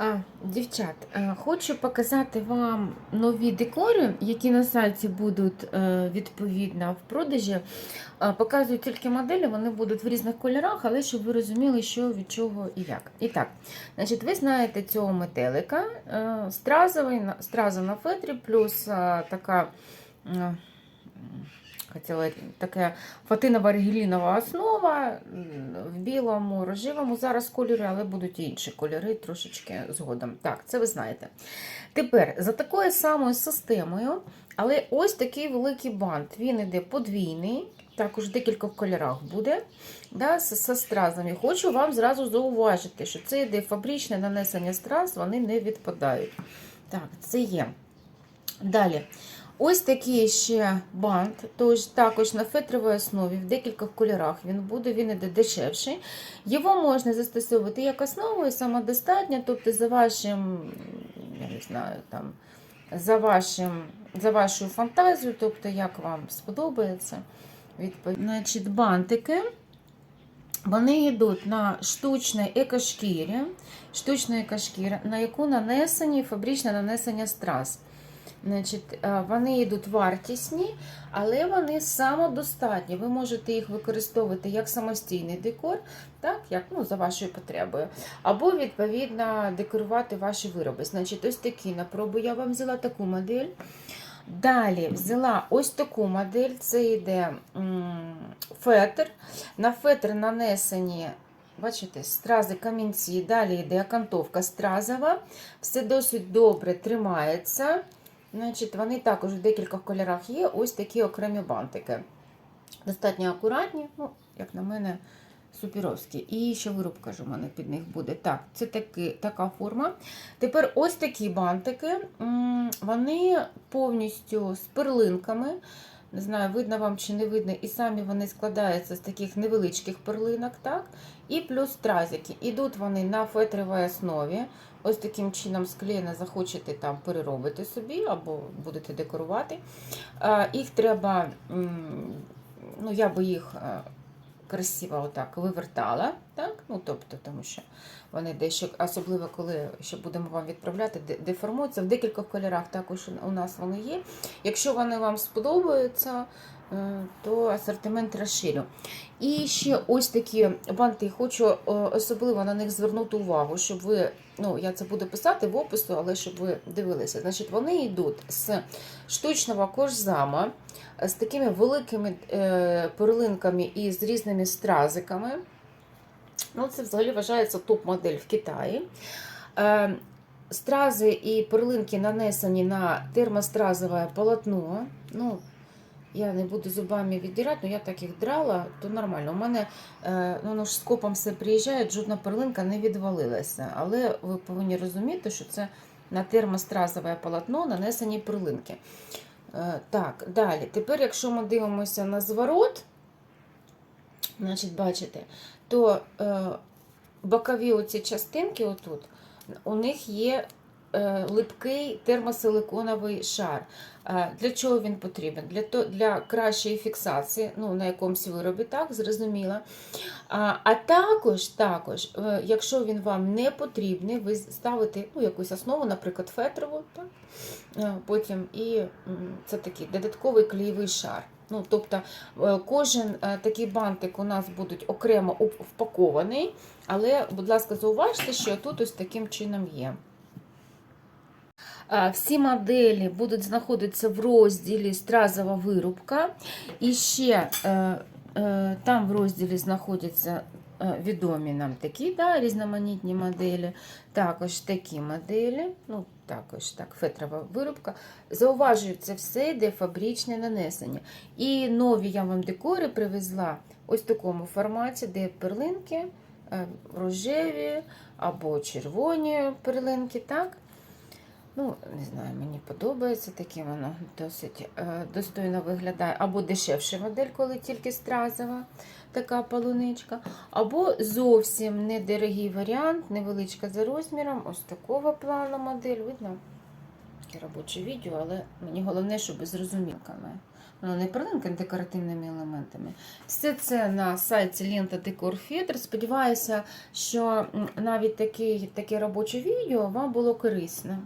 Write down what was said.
А, дівчат, е, хочу показати вам нові декори, які на сайті будуть е, відповідно в продажі. Е, Показую тільки моделі, вони будуть в різних кольорах, але щоб ви розуміли, що від чого і як. І так, значить, ви знаєте цього метелика стразовий, страза на фетрі, плюс така. Хотіла така фатинова регілінова основа в білому, рожевому. Зараз кольори, але будуть інші кольори трошечки згодом. Так, це ви знаєте. Тепер за такою самою системою, але ось такий великий бант. Він іде подвійний, також в декількох кольорах буде. Да, з, з стразами. Хочу вам зразу зауважити, що це йде фабричне нанесення страз, вони не відпадають. Так, це є. Далі. Ось такий ще бант, тож також на фетровій основі в декількох кольорах він буде, він іде дешевший. Його можна застосовувати як основу і самодостатньо, тобто за вашим, я не знаю, там, за, вашим, за вашою фантазією, тобто як вам сподобається. Значить, бантики. Вони йдуть на штучній екошкірі, штучна екошкіра, на яку нанесені фабричне нанесення страз. Значить, е, вони йдуть вартісні, але вони самодостатні. Ви можете їх використовувати як самостійний декор, так, як ну, за вашою потребою, або, відповідно, декорувати ваші вироби. Значить, ось такі на пробу я вам взяла таку модель. Далі взяла ось таку модель, це йде фетр. На фетр нанесені. Бачите, стрази камінці, далі йде окантовка стразова. Все досить добре тримається. Значить, Вони також в декількох кольорах є. Ось такі окремі бантики. Достатньо акуратні, ну, як на мене, суперовські. І ще вирубка ж у мене під них буде. Так, це таки, така форма. Тепер ось такі бантики. Вони повністю з перлинками. Не знаю, видно вам чи не видно, і самі вони складаються з таких невеличких перлинок, так? І плюс стразики. Ідуть вони на фетровій основі. Ось таким чином склеєно захочете там переробити собі або будете декорувати. Їх треба, ну я би їх е, красиво отак вивертала, так? Ну, тобто, тому що вони дещо, особливо коли ще будемо вам відправляти, деформуються в декількох кольорах також у нас вони є. Якщо вони вам сподобаються, е, то асортимент розширю. І ще ось такі банти. Хочу е, особливо на них звернути увагу, щоб ви, ну я це буду писати в опису, але щоб ви дивилися. Значить, вони йдуть з штучного кожзама, з такими великими е, перлинками і з різними стразиками. Ну, це взагалі вважається топ-модель в Китаї. Е, Стрази і перлинки нанесені на термостразове полотно. Ну, я не буду зубами віддирати, але я так їх драла, то нормально. У мене е, ну, воно ж скопом все приїжджає, жодна перлинка не відвалилася. Але ви повинні розуміти, що це на термостразове полотно нанесені перлинки. Е, так, далі. Тепер, якщо ми дивимося на зворот, значить, бачите, то е, бокові оці частинки отут, у них є липкий термосиликоновий шар. Е, Для чого він потрібен? Для, то, для кращої фіксації, ну, на якомусь виробі, так, зрозуміло. А, а також, також, е, якщо він вам не потрібний, ви ставите ну, якусь основу, наприклад, фетрову, так? Е, потім і це такий додатковий клеєвий шар. Ну, тобто е, кожен е, такий бантик у нас буде окремо впакований, але, будь ласка, зауважте, що тут ось таким чином є. Всі моделі будуть знаходитися в розділі стразова вирубка. І ще е, е, там в розділі знаходяться е, відомі нам такі да, різноманітні моделі, також такі моделі, ну, також так, фетрова вирубка. Зауважую, це все йде фабричне нанесення. І нові я вам декори привезла ось в такому форматі, де перлинки рожеві або червоні перлинки. так? Ну, не знаю, мені подобається таке воно досить е, достойно виглядає. Або дешевша модель, коли тільки стразова, така полуничка. Або зовсім недорогий варіант, невеличка за розміром, ось такого плану модель. Видно робоче відео, але мені головне, щоб зрозумілками. воно не перлинка декоративними елементами. Все це на сайті Лента Декор Фетр. Сподіваюся, що навіть таке, таке робоче відео вам було корисно.